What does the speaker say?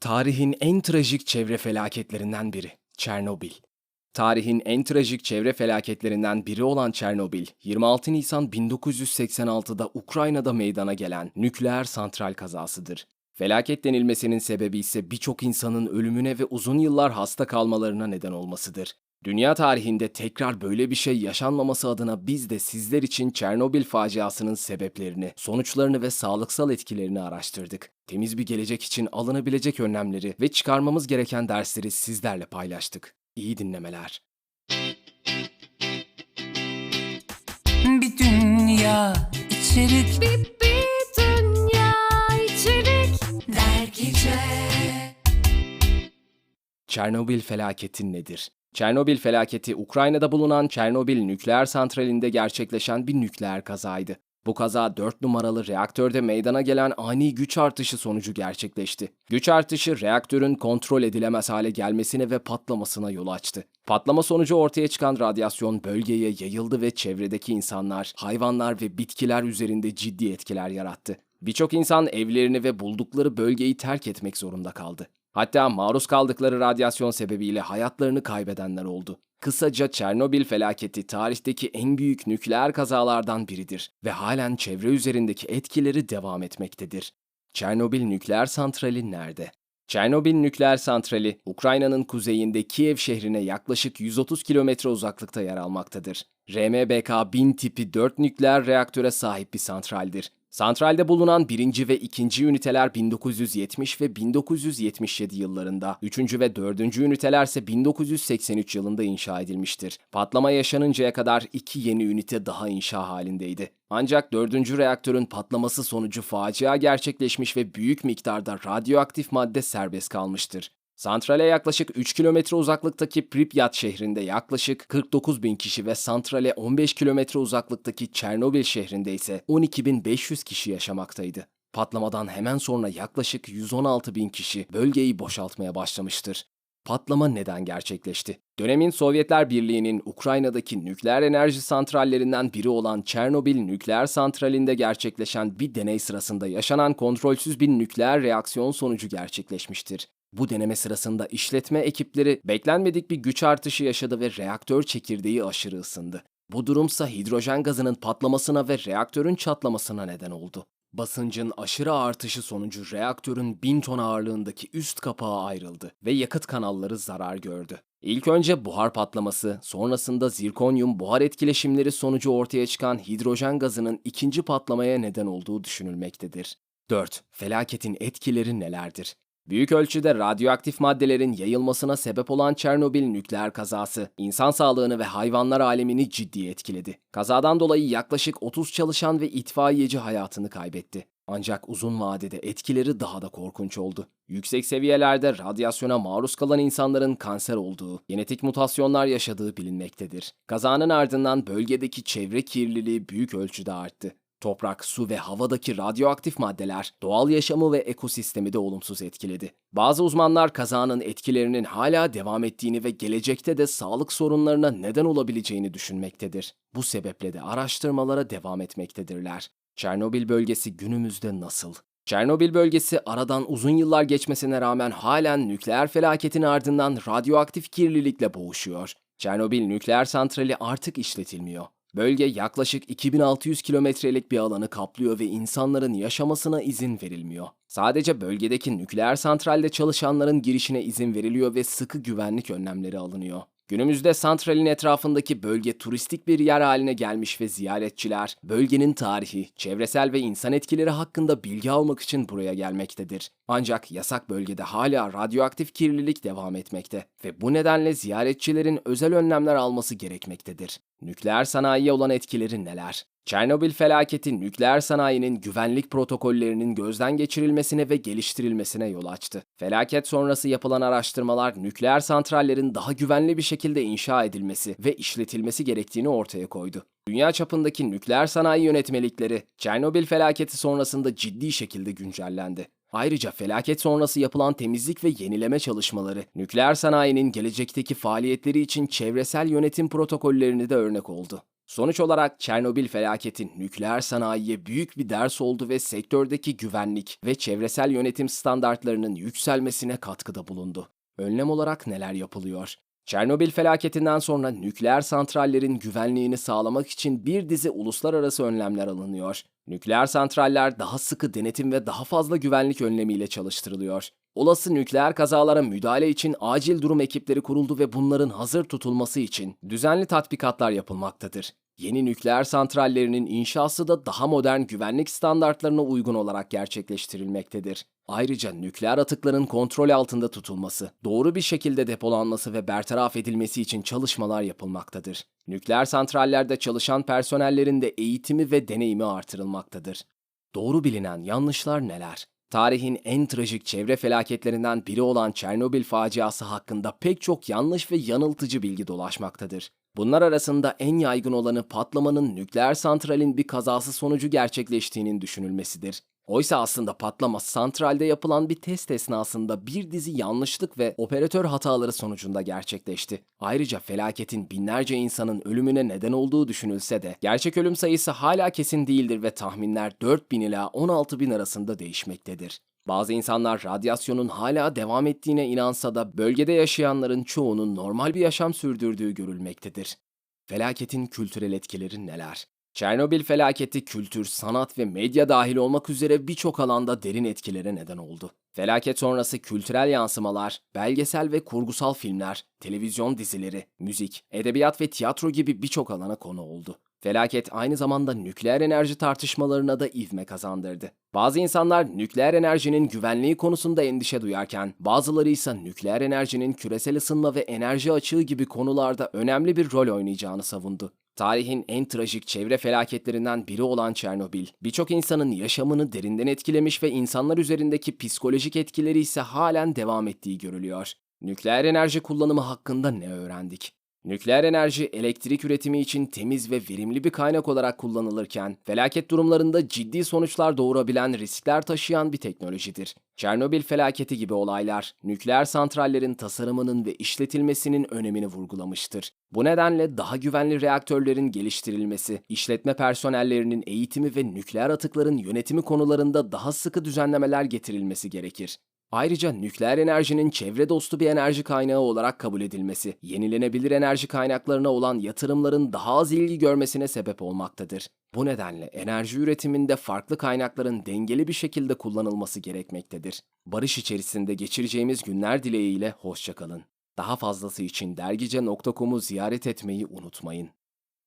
Tarihin en trajik çevre felaketlerinden biri Çernobil. Tarihin en trajik çevre felaketlerinden biri olan Çernobil, 26 Nisan 1986'da Ukrayna'da meydana gelen nükleer santral kazasıdır. Felaket denilmesinin sebebi ise birçok insanın ölümüne ve uzun yıllar hasta kalmalarına neden olmasıdır. Dünya tarihinde tekrar böyle bir şey yaşanmaması adına biz de sizler için Çernobil faciasının sebeplerini, sonuçlarını ve sağlıksal etkilerini araştırdık. Temiz bir gelecek için alınabilecek önlemleri ve çıkarmamız gereken dersleri sizlerle paylaştık. İyi dinlemeler. Bir dünya içerik Bir, bir dünya içerik dergice Çernobil felaketi nedir? Çernobil felaketi Ukrayna'da bulunan Çernobil nükleer santralinde gerçekleşen bir nükleer kazaydı. Bu kaza 4 numaralı reaktörde meydana gelen ani güç artışı sonucu gerçekleşti. Güç artışı reaktörün kontrol edilemez hale gelmesine ve patlamasına yol açtı. Patlama sonucu ortaya çıkan radyasyon bölgeye yayıldı ve çevredeki insanlar, hayvanlar ve bitkiler üzerinde ciddi etkiler yarattı. Birçok insan evlerini ve buldukları bölgeyi terk etmek zorunda kaldı. Hatta maruz kaldıkları radyasyon sebebiyle hayatlarını kaybedenler oldu. Kısaca Çernobil felaketi tarihteki en büyük nükleer kazalardan biridir ve halen çevre üzerindeki etkileri devam etmektedir. Çernobil nükleer santrali nerede? Çernobil nükleer santrali, Ukrayna'nın kuzeyinde Kiev şehrine yaklaşık 130 kilometre uzaklıkta yer almaktadır. RMBK 1000 tipi 4 nükleer reaktöre sahip bir santraldir. Santralde bulunan birinci ve ikinci üniteler 1970 ve 1977 yıllarında, üçüncü ve dördüncü üniteler ise 1983 yılında inşa edilmiştir. Patlama yaşanıncaya kadar iki yeni ünite daha inşa halindeydi. Ancak dördüncü reaktörün patlaması sonucu facia gerçekleşmiş ve büyük miktarda radyoaktif madde serbest kalmıştır. Santrale yaklaşık 3 kilometre uzaklıktaki Pripyat şehrinde yaklaşık 49 bin kişi ve santrale 15 kilometre uzaklıktaki Çernobil şehrinde ise 12.500 kişi yaşamaktaydı. Patlamadan hemen sonra yaklaşık 116 bin kişi bölgeyi boşaltmaya başlamıştır. Patlama neden gerçekleşti? Dönemin Sovyetler Birliği'nin Ukrayna'daki nükleer enerji santrallerinden biri olan Çernobil nükleer santralinde gerçekleşen bir deney sırasında yaşanan kontrolsüz bir nükleer reaksiyon sonucu gerçekleşmiştir. Bu deneme sırasında işletme ekipleri beklenmedik bir güç artışı yaşadı ve reaktör çekirdeği aşırı ısındı. Bu durumsa hidrojen gazının patlamasına ve reaktörün çatlamasına neden oldu. Basıncın aşırı artışı sonucu reaktörün 1000 ton ağırlığındaki üst kapağı ayrıldı ve yakıt kanalları zarar gördü. İlk önce buhar patlaması, sonrasında zirkonyum buhar etkileşimleri sonucu ortaya çıkan hidrojen gazının ikinci patlamaya neden olduğu düşünülmektedir. 4. Felaketin etkileri nelerdir? Büyük ölçüde radyoaktif maddelerin yayılmasına sebep olan Çernobil nükleer kazası, insan sağlığını ve hayvanlar alemini ciddi etkiledi. Kazadan dolayı yaklaşık 30 çalışan ve itfaiyeci hayatını kaybetti. Ancak uzun vadede etkileri daha da korkunç oldu. Yüksek seviyelerde radyasyona maruz kalan insanların kanser olduğu, genetik mutasyonlar yaşadığı bilinmektedir. Kazanın ardından bölgedeki çevre kirliliği büyük ölçüde arttı. Toprak, su ve havadaki radyoaktif maddeler doğal yaşamı ve ekosistemi de olumsuz etkiledi. Bazı uzmanlar kazanın etkilerinin hala devam ettiğini ve gelecekte de sağlık sorunlarına neden olabileceğini düşünmektedir. Bu sebeple de araştırmalara devam etmektedirler. Çernobil bölgesi günümüzde nasıl? Çernobil bölgesi aradan uzun yıllar geçmesine rağmen halen nükleer felaketin ardından radyoaktif kirlilikle boğuşuyor. Çernobil nükleer santrali artık işletilmiyor. Bölge yaklaşık 2600 kilometrelik bir alanı kaplıyor ve insanların yaşamasına izin verilmiyor. Sadece bölgedeki nükleer santralde çalışanların girişine izin veriliyor ve sıkı güvenlik önlemleri alınıyor. Günümüzde santralin etrafındaki bölge turistik bir yer haline gelmiş ve ziyaretçiler bölgenin tarihi, çevresel ve insan etkileri hakkında bilgi almak için buraya gelmektedir. Ancak yasak bölgede hala radyoaktif kirlilik devam etmekte ve bu nedenle ziyaretçilerin özel önlemler alması gerekmektedir. Nükleer sanayiye olan etkileri neler? Çernobil felaketi nükleer sanayinin güvenlik protokollerinin gözden geçirilmesine ve geliştirilmesine yol açtı. Felaket sonrası yapılan araştırmalar nükleer santrallerin daha güvenli bir şekilde inşa edilmesi ve işletilmesi gerektiğini ortaya koydu. Dünya çapındaki nükleer sanayi yönetmelikleri Çernobil felaketi sonrasında ciddi şekilde güncellendi. Ayrıca felaket sonrası yapılan temizlik ve yenileme çalışmaları, nükleer sanayinin gelecekteki faaliyetleri için çevresel yönetim protokollerini de örnek oldu. Sonuç olarak Çernobil felaketi nükleer sanayiye büyük bir ders oldu ve sektördeki güvenlik ve çevresel yönetim standartlarının yükselmesine katkıda bulundu. Önlem olarak neler yapılıyor? Çernobil felaketinden sonra nükleer santrallerin güvenliğini sağlamak için bir dizi uluslararası önlemler alınıyor. Nükleer santraller daha sıkı denetim ve daha fazla güvenlik önlemiyle çalıştırılıyor. Olası nükleer kazalara müdahale için acil durum ekipleri kuruldu ve bunların hazır tutulması için düzenli tatbikatlar yapılmaktadır. Yeni nükleer santrallerinin inşası da daha modern güvenlik standartlarına uygun olarak gerçekleştirilmektedir. Ayrıca nükleer atıkların kontrol altında tutulması, doğru bir şekilde depolanması ve bertaraf edilmesi için çalışmalar yapılmaktadır. Nükleer santrallerde çalışan personellerin de eğitimi ve deneyimi artırılmaktadır. Doğru bilinen yanlışlar neler? Tarihin en trajik çevre felaketlerinden biri olan Çernobil faciası hakkında pek çok yanlış ve yanıltıcı bilgi dolaşmaktadır. Bunlar arasında en yaygın olanı patlamanın nükleer santralin bir kazası sonucu gerçekleştiğinin düşünülmesidir. Oysa aslında patlama santralde yapılan bir test esnasında bir dizi yanlışlık ve operatör hataları sonucunda gerçekleşti. Ayrıca felaketin binlerce insanın ölümüne neden olduğu düşünülse de gerçek ölüm sayısı hala kesin değildir ve tahminler 4000 ila 16000 arasında değişmektedir. Bazı insanlar radyasyonun hala devam ettiğine inansa da bölgede yaşayanların çoğunun normal bir yaşam sürdürdüğü görülmektedir. Felaketin kültürel etkileri neler? Çernobil felaketi kültür, sanat ve medya dahil olmak üzere birçok alanda derin etkilere neden oldu. Felaket sonrası kültürel yansımalar, belgesel ve kurgusal filmler, televizyon dizileri, müzik, edebiyat ve tiyatro gibi birçok alana konu oldu. Felaket aynı zamanda nükleer enerji tartışmalarına da ivme kazandırdı. Bazı insanlar nükleer enerjinin güvenliği konusunda endişe duyarken, bazıları ise nükleer enerjinin küresel ısınma ve enerji açığı gibi konularda önemli bir rol oynayacağını savundu. Tarihin en trajik çevre felaketlerinden biri olan Çernobil, birçok insanın yaşamını derinden etkilemiş ve insanlar üzerindeki psikolojik etkileri ise halen devam ettiği görülüyor. Nükleer enerji kullanımı hakkında ne öğrendik? Nükleer enerji elektrik üretimi için temiz ve verimli bir kaynak olarak kullanılırken, felaket durumlarında ciddi sonuçlar doğurabilen riskler taşıyan bir teknolojidir. Çernobil felaketi gibi olaylar, nükleer santrallerin tasarımının ve işletilmesinin önemini vurgulamıştır. Bu nedenle daha güvenli reaktörlerin geliştirilmesi, işletme personellerinin eğitimi ve nükleer atıkların yönetimi konularında daha sıkı düzenlemeler getirilmesi gerekir. Ayrıca nükleer enerjinin çevre dostu bir enerji kaynağı olarak kabul edilmesi, yenilenebilir enerji kaynaklarına olan yatırımların daha az ilgi görmesine sebep olmaktadır. Bu nedenle enerji üretiminde farklı kaynakların dengeli bir şekilde kullanılması gerekmektedir. Barış içerisinde geçireceğimiz günler dileğiyle hoşçakalın. Daha fazlası için dergice.com'u ziyaret etmeyi unutmayın.